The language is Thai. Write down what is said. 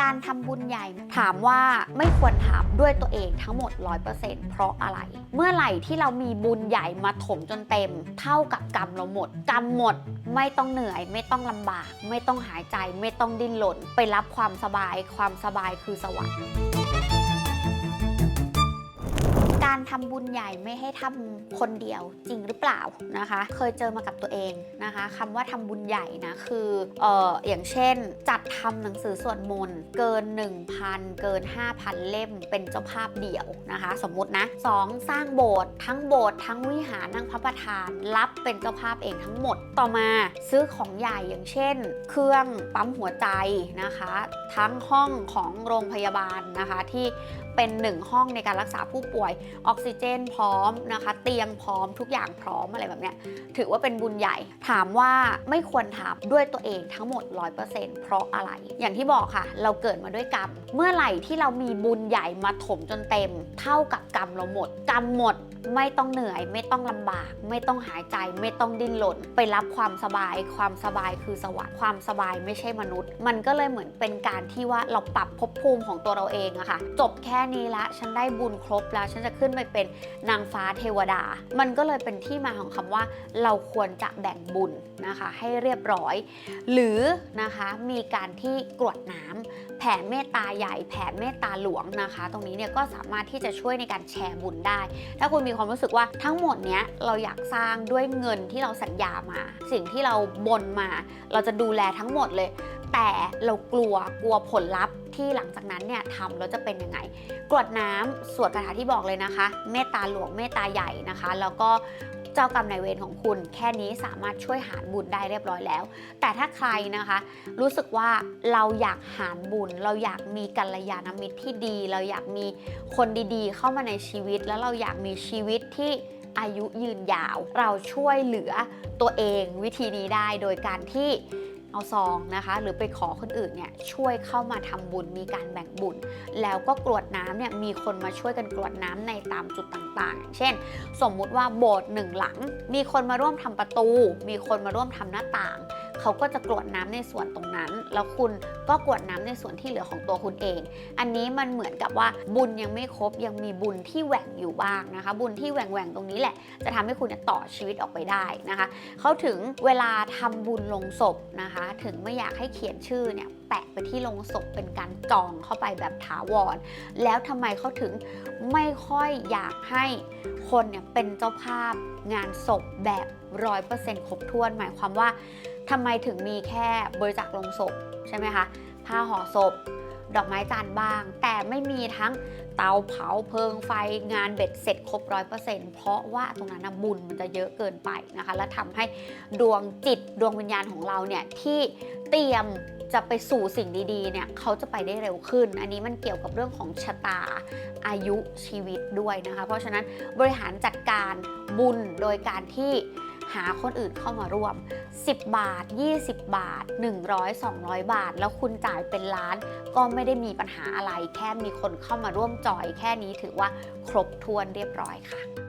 การทำบุญใหญ่ ถามว่าไม่ควรทำด้วยตัวเองทั้งหมด 100%เพราะอะไร เมื่อไหร่ที่เรามีบุญใหญ่มาถมจนเต็ม เท่ากับกรรมเราหมด กรรมหมดไม่ต้องเหนื่อย ไม่ต้องลำบาก ไม่ต้องหายใจ ไม่ต้องดิ้นรนไปรับความสบาย ความสบายคือสวรรค์ การทำบุญใหญ่ไม่ให้ทำคนเดียวจริงหรือเปล่านะคะ เคยเจอมากับตัวเองนะคะคำว่าทำบุญใหญ่นะคือเอ่ออย่างเช่น จัดทำหนังสือสวดมนต์เกิน 1,000 เกิน 5,000 เล่มเป็นเจ้าภาพเดี่ยวนะคะ สมมุตินะ 2. สร้างโบสถ์ทั้งโบสถ์ทั้งวิหารทั้งพระประธาน รับเป็นเจ้าภาพเองทั้งหมดต่อมาซื้อของใหญ่อย่างเช่น เครื่องปั๊มหัวใจนะคะ ทั้งห้องของโรงพยาบาลนะคะที่เป็นหนึ่งห้องในการรักษาผู้ป่วยออกซิเจนพร้อมนะคะ เตียงพร้อมทุกอย่างพร้อมอะไรแบบเนี้ยถือว่าเป็นบุญใหญ่ ถามว่าไม่ควรทำด้วยตัวเองทั้งหมด 100%เพราะอะไร อย่างที่บอกค่ะ เราเกิดมาด้วยกรรม เมื่อไหร่ที่เรามีบุญใหญ่มาถมจนเต็ม เท่ากับกรรมเราหมด กรรมหมดไม่ต้องเหนื่อย ไม่ต้องลำบาก ไม่ต้องหายใจ ไม่ต้องดิ้นรนไปรับความสบาย ความสบายคือสวรรค์ความสบายไม่ใช่มนุษย์ มันก็เลยเหมือนเป็นการที่ว่าเราปรับภพภูมิของตัวเราเองอะค่ะ จบแค่นี้ละ ฉันได้บุญครบแล้ว ฉันจะขึ้นึ้นไปเป็นนางฟ้าเทวดา มันก็เลยเป็นที่มาของคำว่า เราควรจะแบ่งบุญนะคะ ให้เรียบร้อย หรือนะคะมีการที่กรวดน้ำแผ่เมตตาใหญ่แผ่เมตตาหลวงนะคะ ตรงนี้เนี่ยก็สามารถที่จะช่วยในการแชร์บุญได้ ถ้าคุณมีความรู้สึกว่าทั้งหมดเนี้ยเราอยากสร้างด้วยเงินที่เราสัญญามา สิ่งที่เราบนมา เราจะดูแลทั้งหมดเลย แต่เรากลัวกลัวผลลัพธ์ที่หลังจากนั้นเนี่ยทำแล้วจะเป็นยังไง กรวดน้ำสวดคาถาที่บอกเลยนะคะ เมตตาหลวงเมตตาใหญ่นะคะ แล้วก็เจ้ากรรมนายเวรของคุณ แค่นี้สามารถช่วยหารบุญได้เรียบร้อยแล้ว แต่ถ้าใครนะคะ รู้สึกว่าเราอยากหารบุญ เราอยากมีกัลยาณมิตรที่ดี เราอยากมีคนดีๆ เข้ามาในชีวิต แล้วเราอยากมีชีวิตที่อายุยืนยาว เราช่วยเหลือตัวเองวิธีนี้ได้โดยการที่ เอาซองนะคะ หรือไปขอคนอื่นเนี่ยช่วยเข้ามาทำบุญมีการแบ่งบุญ แล้วก็กรวดน้ำเนี่ยมีคนมาช่วยกันกรวดน้ำในตามจุดต่างๆอย่างเช่น สมมุติว่าโบสถ์หนึ่งหลัง มีคนมาร่วมทำประตู มีคนมาร่วมทำหน้าต่าง เขาก็จะกรวดน้ำในส่วนตรงนั้น แล้วคุณก็กรวดน้ำในส่วนที่เหลือของตัวคุณเอง อันนี้มันเหมือนกับว่าบุญยังไม่ครบยังมีบุญที่แหว่งอยู่บ้างนะคะ บุญที่แหว่งแหว่งตรงนี้แหละ จะทำให้คุณต่อชีวิตออกไปได้นะคะเขาถึงเวลาทำบุญลงศพนะคะ ถึงไม่อยากให้เขียนชื่อเนี่ยแปะไปที่ลงศพเป็นการจองเข้าไปแบบถาวร แล้วทำไมเขาถึงไม่ค่อยอยากให้คนเนี่ยเป็นเจ้าภาพงานศพแบบร้อยเปอร์เซ็นต์ครบถ้วน หมายความว่า ทำไมถึงมีแค่บริจาคลงศพใช่ไหมคะผ้าห่อศพ ดอกไม้จันทร์บ้าง แต่ไม่มีทั้งเตาเผาเพลิงไฟงานเบ็ดเสร็จครบร้อยเปอร์เซ็นต์เพราะว่าตรงนั้นนะบุญมันจะเยอะเกินไปนะคะ และทำให้ดวงจิตดวงวิญญาณของเราเนี่ยที่เตรียมจะไปสู่สิ่งดีๆ เนี่ยเขาจะไปได้เร็วขึ้น อันนี้มันเกี่ยวกับเรื่องของชะตาอายุชีวิตด้วยนะคะ เพราะฉะนั้นบริหารจัดการบุญโดยการที่หาคนอื่นเข้ามาร่วม 10 บาท 20 บาท 100 200 บาท แล้วคุณจ่ายเป็นล้านก็ไม่ได้มีปัญหาอะไร แค่มีคนเข้ามาร่วมจอย แค่นี้ถือว่าครบถ้วนเรียบร้อยค่ะ